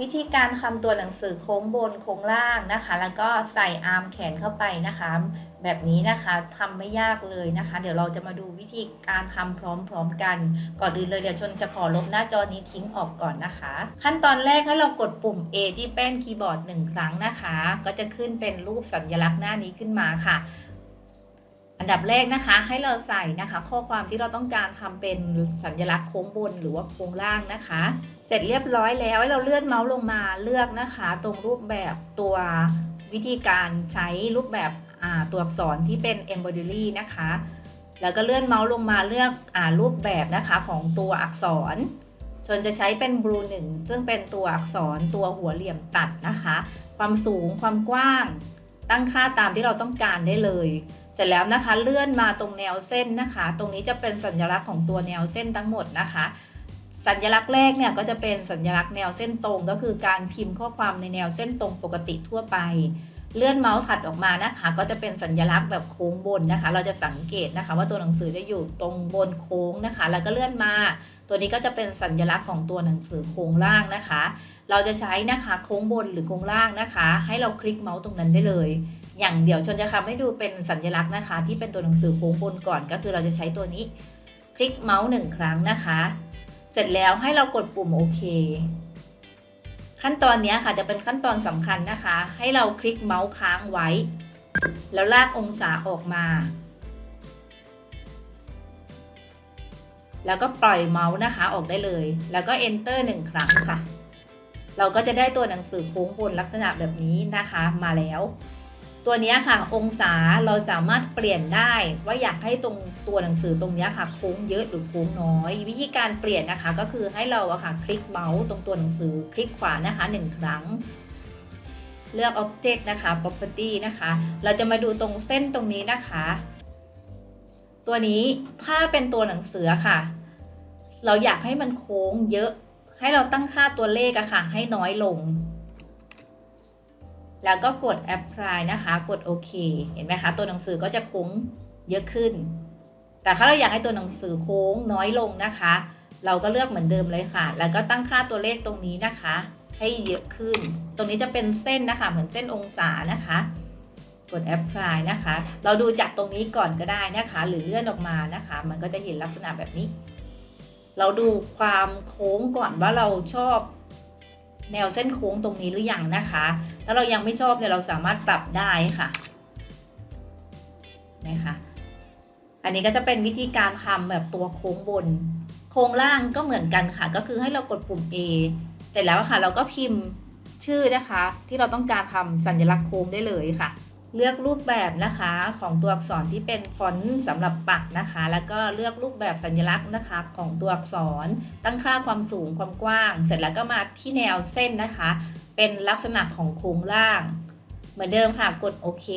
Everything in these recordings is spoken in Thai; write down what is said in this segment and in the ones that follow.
วิธีการทำตัวหนังสือโค้งบนโค้งล่างนะคะ แล้วก็ใส่อาร์มแขนเข้าไปนะคะ แบบนี้นะคะทำไม่ยากเลยนะคะ เดี๋ยวเราจะมาดูวิธีการทำพร้อมๆกัน ก่อนอื่นเลยเดี๋ยวชนจะขอลบหน้าจอนี้ทิ้งออกก่อนนะคะ ขั้นตอนแรกให้เรากดปุ่ม A ที่แป้นคีย์บอร์ดหนึ่งครั้งนะคะ ก็จะขึ้นเป็นรูปสัญลักษณ์หน้านี้ขึ้นมาค่ะ อันดับแรกนะคะให้เราใส่นะคะ ข้อความที่เราต้องการทำเป็นสัญลักษณ์โค้งบนหรือว่าโค้งล่างนะคะ เสร็จเรียบร้อยแล้วให้เราเลื่อนเมาส์ลงมาเลือกนะคะ ตรงรูปแบบตัววิธีการใช้รูปแบบตัวอักษรที่เป็น embroidery นะคะ แล้วก็เลื่อนเมาส์ลงมาเลือกอรูปแบบนะคะของตัวอักษรชนจะใช้เป็น blue 1ซึ่งเป็นตัวอักษรตัวหัวเหลี่ยมตัดนะคะ ความสูงความกว้าง ตั้งค่าตามที่เราต้องการได้เลย เสร็จแล้วนะคะเลื่อนมาตรงแนวเส้นนะคะ ตรงนี้จะเป็นสัญลักษณ์ของตัวแนวเส้นทั้งหมดนะคะ สัญลักษณ์แรกเนี่ยก็จะเป็นสัญลักษณ์แนวเส้นตรง ก็คือการพิมพ์ข้อความในแนวเส้นตรงปกติทั่วไป เลื่อนเมาส์ถัดออกมานะคะ ก็จะเป็นสัญลักษณ์แบบโค้งบนนะคะ เราจะสังเกตนะคะ ว่าตัวหนังสือจะอยู่ตรงบนโค้งนะคะ แล้วก็เลื่อนมา ตัวนี้ก็จะเป็นสัญลักษณ์ของตัวหนังสือโค้งล่างนะคะ เราจะใช้นะคะโค้งบนหรือโค้งล่างนะคะ ให้เราคลิกเมาส์ตรงนั้นได้เลย อย่างเดี๋ยวชนจะทำให้ดูเป็นสัญลักษณ์นะคะ ที่เป็นตัวหนังสือโค้งบนก่อน ก็คือเราจะใช้ตัวนี้คลิกเมาส์หนึ่งครั้งนะคะ เสร็จแล้วให้เรากดปุ่มโอเค ขั้นตอนนี้ค่ะจะเป็นขั้นตอนสำคัญนะคะ ให้เราคลิกเมาส์ค้างไว้ แล้วลากองศาออกมา แล้วก็ปล่อยเมาส์นะคะออกได้เลย แล้วก็ enter หนึ่งครั้งค่ะ เราก็จะได้ตัวหนังสือโค้งบนลักษณะแบบนี้นะคะมาแล้ว ตัวนี้ค่ะ องศาเราสามารถเปลี่ยนได้ว่าอยากให้ตรงตัวหนังสือตรงนี้ค่ะโค้งเยอะหรือโค้งน้อย วิธีการเปลี่ยนนะคะก็คือให้เราอะค่ะคลิกเมาส์ตรงตัวหนังสือคลิกขวานะคะหนึ่งครั้ง เลือก Object นะคะ Property นะคะ เราจะมาดูตรงเส้นตรงนี้นะคะ ตัวนี้ถ้าเป็นตัวหนังสือค่ะ เราอยากให้มันโค้งเยอะ ให้เราตั้งค่าตัวเลขอะค่ะ ให้น้อยลง แล้วก็กด apply นะคะ กดโอเค เห็นไหมคะ ตัวหนังสือก็จะโค้งเยอะขึ้น แต่ถ้าเราอยากให้ตัวหนังสือโค้งน้อยลงนะคะ เราก็เลือกเหมือนเดิมเลยค่ะ แล้วก็ตั้งค่าตัวเลขตรงนี้นะคะ ให้เยอะขึ้น ตรงนี้จะเป็นเส้นนะคะ เหมือนเส้นองศานะคะ กด apply นะคะ เราดูจากตรงนี้ก่อนก็ได้นะคะ หรือเลื่อนออกมานะคะ มันก็จะเห็นลักษณะแบบนี้ เราดูความโค้งก่อนว่าเราชอบ แนวเส้นโค้งตรงนี้หรือยังนะคะ ถ้าเรายังไม่ชอบเนี่ยเราสามารถปรับได้ค่ะนะคะอันนี้ก็จะเป็นวิธีการทำแบบตัวโค้งบน โค้งล่างก็เหมือนกันค่ะ ก็คือให้เรากดปุ่ม A เสร็จแล้วค่ะ เราก็พิมพ์ชื่อนะคะ ที่เราต้องการทำสัญลักษณ์โค้งได้เลยค่ะ เลือกรูปแบบนะคะของตัวอักษรที่เป็นฟอนต์สำหรับปักนะคะ แล้วก็เลือกรูปแบบสัญลักษณ์นะคะ ของตัวอักษร ตั้งค่าความสูงความกว้าง เสร็จแล้วก็มาที่แนวเส้นนะคะ เป็นลักษณะของโครงล่าง เหมือนเดิมค่ะกดโอเค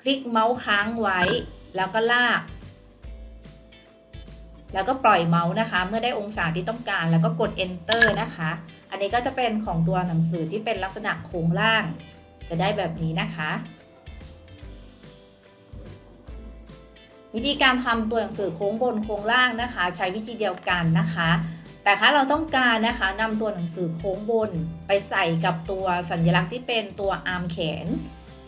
คลิกเมาส์ค้างไว้ แล้วก็ลาก แล้วก็ปล่อยเมาส์นะคะ เมื่อได้องศาที่ต้องการ แล้วก็กด enter นะคะ อันนี้ก็จะเป็นของตัวหนังสือที่เป็นลักษณะโครงล่างจะได้แบบนี้นะคะ วิธีการทำตัวหนังสือโค้งบนโค้งล่างนะคะ ใช้วิธีเดียวกันนะคะ แต่ถ้าเราต้องการนะคะนำตัวหนังสือโค้งบนไปใส่กับตัวสัญลักษณ์ที่เป็นตัวอาร์มแขน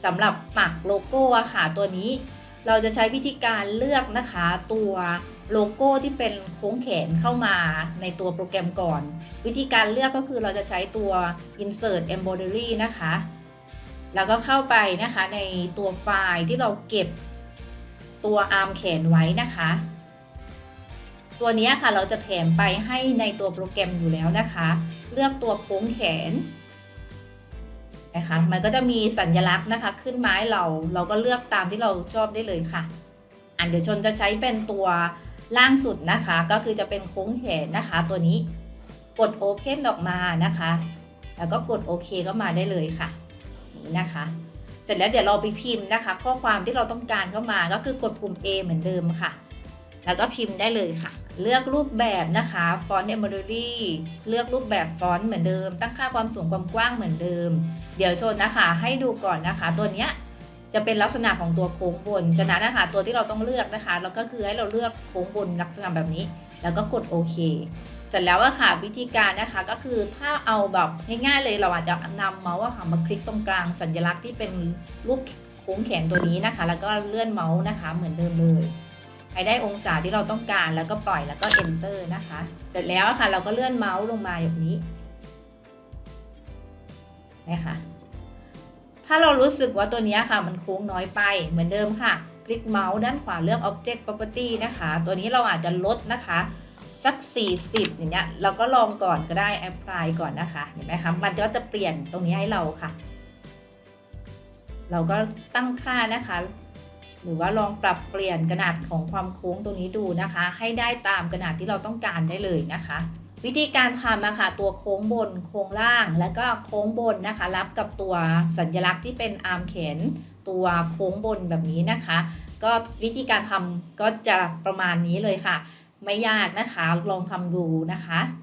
สำหรับปักโลโก้อะค่ะตัวนี้ เราจะใช้วิธีการเลือกนะคะ ตัวโลโก้ที่เป็นโค้งแขนเข้ามาในตัวโปรแกรมก่อน วิธีการเลือกก็คือเราจะใช้ตัว insert embroidery นะคะ แล้วก็เข้าไปนะคะในตัวไฟล์ที่เราเก็บ ตัวอาร์มแขนไว้นะคะ ตัวนี้ค่ะเราจะแถมไปให้ในตัวโปรแกรมอยู่แล้วนะคะ เลือกตัวโค้งแขนนะคะมันก็จะมีสัญลักษณ์นะคะ ขึ้นไม้เราเราก็เลือกตามที่เราชอบได้เลยค่ะ อันเดี๋ยวชนจะใช้เป็นตัวล่างสุดนะคะ ก็คือจะเป็นโค้งแขนนะคะ ตัวนี้กด Open ออกมานะคะ แล้วก็กดโอเคก็มาได้เลยค่ะนี่นะคะ เสร็จแล้วเดี๋ยวเราไปพิมพ์นะคะ ข้อความที่เราต้องการเข้ามาก็คือกดปุ่ม A เหมือนเดิมค่ะ แล้วก็พิมพ์ได้เลยค่ะ เลือกรูปแบบนะคะฟอนต์ embroidery เลือกรูปแบบฟอนต์เหมือนเดิม ตั้งค่าความสูงความกว้างเหมือนเดิม เดี๋ยวชนนะคะ ให้ดูก่อนนะคะ ตัวเนี้ยจะเป็นลักษณะของตัวโค้งบนฉะนั้นนะคะตัวที่เราต้องเลือกนะคะแล้วก็คือให้เราเลือกโค้งบนลักษณะแบบนี้ แล้วก็กดโอเค เสร็จแล้วอะค่ะวิธีการนะคะก็คือถ้าเอาแบบง่ายๆเลยเราอาจจะนำเมาส์อะค่ะมาคลิกตรงกลางสัญลักษณ์ที่เป็นรูปโค้งแขนตัวนี้นะคะ แล้วก็เลื่อนเมาส์นะคะเหมือนเดิมเลยให้ได้องศาที่เราต้องการแล้วก็ปล่อยแล้วก็ enter นะคะ เสร็จแล้วอะค่ะเราก็เลื่อนเมาส์ลงมาแบบนี้นะคะถ้าเรารู้สึกว่าตัวนี้ค่ะมันโค้งน้อยไปเหมือนเดิมค่ะ คลิกเมาส์ด้านขวาเลือก Object Property นะคะ ตัวนี้เราอาจจะลดนะคะ สัก 40 อย่างเงี้ยเราก็ลองก่อนก็ได้ apply ก่อนนะคะเห็นไหมคะมันก็จะเปลี่ยนตรงนี้ให้เราค่ะ เราก็ตั้งค่านะคะ หรือว่าลองปรับเปลี่ยนขนาดของความโค้งตรงนี้ดูนะคะ ให้ได้ตามขนาดที่เราต้องการได้เลยนะคะวิธีการทำนะคะตัวโค้งบนโค้งล่าง แล้วก็โค้งบนนะคะ รับกับตัวสัญลักษณ์ที่เป็นอาร์มแขนตัวโค้งบนแบบนี้นะคะ ก็วิธีการทำก็จะประมาณนี้เลยค่ะ ไม่ยากนะคะ ลองทำดูนะคะ